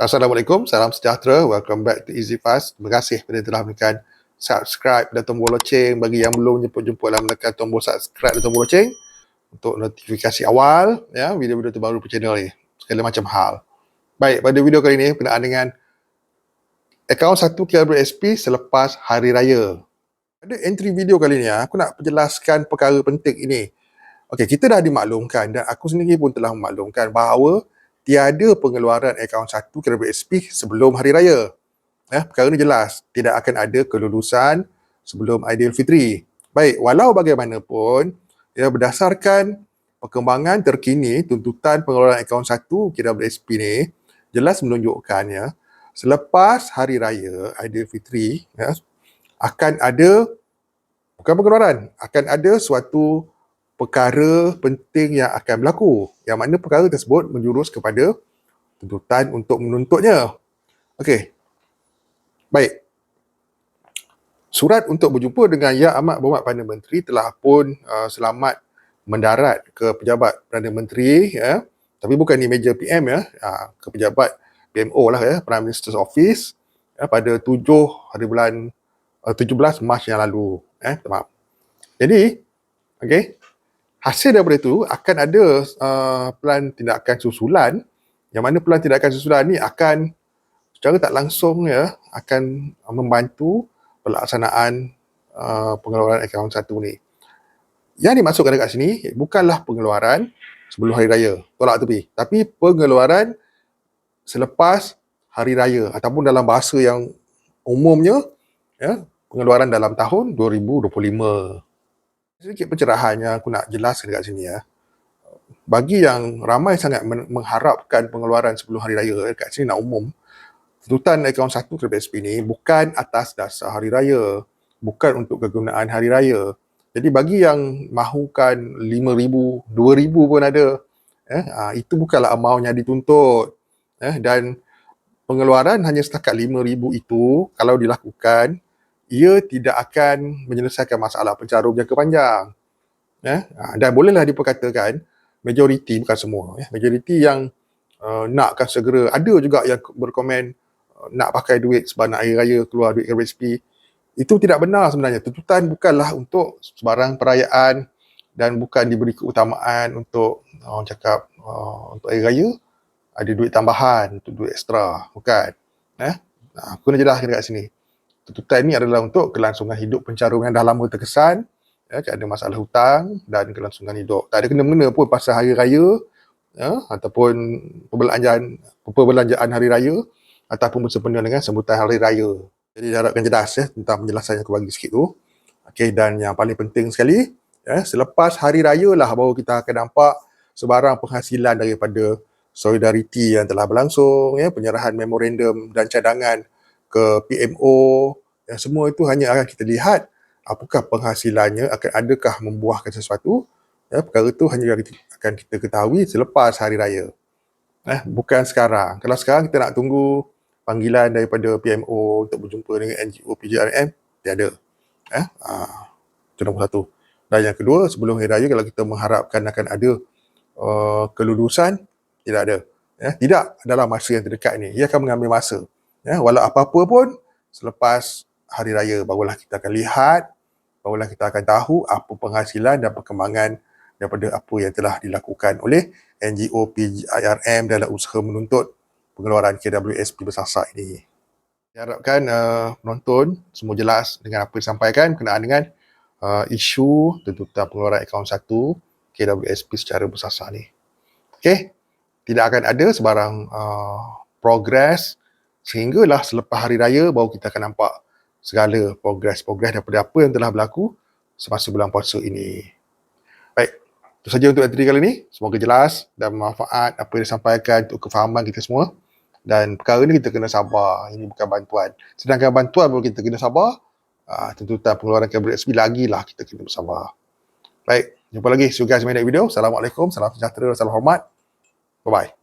Assalamualaikum, salam sejahtera. Welcome back to Easy Fast. Terima kasih kerana telah menekan subscribe dan tombol loceng bagi yang belum jemput-jemput dalam menekan tombol subscribe dan tombol loceng untuk notifikasi awal ya video-video terbaru di channel ni. Segala macam hal. Baik, pada video kali ini berkenaan dengan akaun satu KWSP selepas hari raya. Pada entry video kali ini aku nak penjelaskan perkara penting ini. Okey, kita dah dimaklumkan dan aku sendiri pun telah memaklumkan bahawa tiada pengeluaran akaun satu KWSP sebelum hari raya. Ya, perkara ini jelas, tidak akan ada kelulusan sebelum Aidilfitri. Baik, walau bagaimanapun, ya berdasarkan perkembangan terkini tuntutan pengeluaran akaun satu KWSP ni jelas menunjukkan ya selepas hari raya Aidilfitri ya akan ada bukan pengeluaran akan ada suatu perkara penting yang akan berlaku. Yang mana perkara tersebut menjurus kepada tuntutan untuk menuntutnya. Okey. Baik. Surat untuk berjumpa dengan Yang Amat Berhormat Perdana Menteri telah pun uh, selamat mendarat ke pejabat Perdana Menteri ya. Tapi bukan di meja PM ya, uh, ke pejabat PMO lah ya, Prime Minister's Office ya, pada 7 hari bulan uh, 17 Mac yang lalu eh, maaf. Jadi, okey, hasil daripada itu akan ada uh, plan tindakan susulan. Yang mana plan tindakan susulan ni akan secara tak langsung ya akan membantu pelaksanaan uh, pengeluaran akaun satu ni. Yang dimasukkan dekat sini bukanlah pengeluaran sebelum hari raya, tolak tepi, tapi pengeluaran selepas hari raya ataupun dalam bahasa yang umumnya ya pengeluaran dalam tahun 2025 sedikit pencerahan yang aku nak jelaskan dekat sini ya. Bagi yang ramai sangat mengharapkan pengeluaran sebelum hari raya dekat sini nak umum, tuntutan akaun satu terhadap SP ni bukan atas dasar hari raya, bukan untuk kegunaan hari raya. Jadi bagi yang mahukan 5,000, 2,000 pun ada, eh, ah, itu bukanlah amount yang dituntut. Eh, dan pengeluaran hanya setakat 5,000 itu kalau dilakukan ia tidak akan menyelesaikan masalah pencarum jangka panjang. Ya? Dan bolehlah diperkatakan majoriti bukan semua, ya? majoriti yang uh, nakkan segera, ada juga yang berkomen uh, nak pakai duit sebanyak air raya keluar duit RSP. Itu tidak benar sebenarnya. Tuntutan bukanlah untuk sebarang perayaan dan bukan diberi keutamaan untuk orang cakap uh, untuk air raya ada duit tambahan, untuk duit ekstra, bukan. Eh? Nah, aku nak jelaskan dekat sini tuntutan ini adalah untuk kelangsungan hidup pencarum yang dah lama terkesan ya, ada masalah hutang dan kelangsungan hidup. Tak ada kena-mengena pun pasal hari raya ya, ataupun perbelanjaan perbelanjaan hari raya ataupun bersempena dengan sambutan hari raya. Jadi harapkan jelas ya tentang penjelasan yang aku bagi sikit tu. Okey dan yang paling penting sekali ya selepas hari raya lah baru kita akan nampak sebarang penghasilan daripada solidariti yang telah berlangsung ya penyerahan memorandum dan cadangan ke PMO yang semua itu hanya akan kita lihat apakah penghasilannya akan adakah membuahkan sesuatu ya perkara itu hanya akan kita ketahui selepas hari raya. Eh bukan sekarang. Kalau sekarang kita nak tunggu panggilan daripada PMO untuk berjumpa dengan NGO PJRM tiada eh ah itu nombor satu. Dan yang kedua sebelum hari raya kalau kita mengharapkan akan ada uh, kelulusan tidak ada. Ya tidak dalam masa yang terdekat ini ia akan mengambil masa Ya, walau apa-apa pun selepas hari raya barulah kita akan lihat, barulah kita akan tahu apa penghasilan dan perkembangan daripada apa yang telah dilakukan oleh NGO PGIRM dalam usaha menuntut pengeluaran KWSP bersasar ini. Saya harapkan uh, penonton semua jelas dengan apa disampaikan berkenaan dengan uh, isu tuntutan pengeluaran akaun satu KWSP secara bersasar ini. Okey, tidak akan ada sebarang uh, progres sehinggalah selepas hari raya baru kita akan nampak segala progres-progres daripada apa yang telah berlaku semasa bulan puasa ini. Baik, itu saja untuk entry kali ini. Semoga jelas dan bermanfaat apa yang disampaikan untuk kefahaman kita semua. Dan perkara ini kita kena sabar. Ini bukan bantuan. Sedangkan bantuan baru kita kena sabar, uh, tuntutan pengeluaran kabel SP lagi lah kita kena bersabar. Baik, jumpa lagi. See you guys in my next video. Assalamualaikum, salam sejahtera, salam hormat. Bye-bye.